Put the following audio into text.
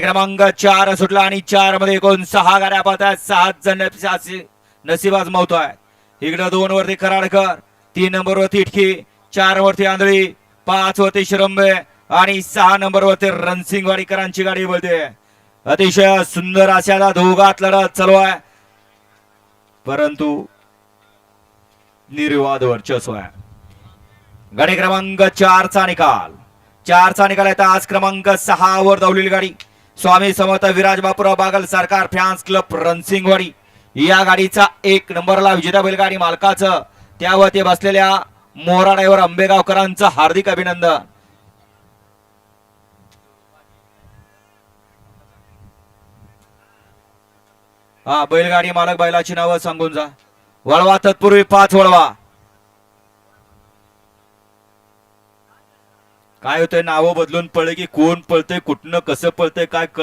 क्रमांक चार सुटला आणि चारमध्ये एकूण सहा गाड्या पाहतात सात जण नसीब नशीब आजमावतोय. इकडं दोन वरती कराडकर तीन नंबर वरती इटकी चार वरती आंधळी पाच वरती शिरंबे आणि सहा नंबर वरती रणसिंगवाडीकरांची गाडी बोलते. अतिशय सुंदर अशा दोघात लढत चालू आहे. परंतु निर्वाद वर्चस्व आहे. गाडी क्रमांक चारचा निकाल. चारचा निकाल आहे आज क्रमांक सहा वर धावलेली गाडी. स्वामी समर्थ विराज बापूराव बागल सरकार फॅन्स क्लब रणसिंगवाडी. या गाडीचा एक नंबरला विजेता बैलगाडी मालकाचं त्यावरती बसलेल्या मोरा ड्रायव्हर आंबेगावकरांचं हार्दिक अभिनंदन. हा बैलगाडी मालक बैलाची नावं सांगून जा. वळवा तत्पूर्वी पाच वळवा. काय होतंय नावं बदलून पडले की कोण पळतंय कुठनं कसं पळतंय काय कळ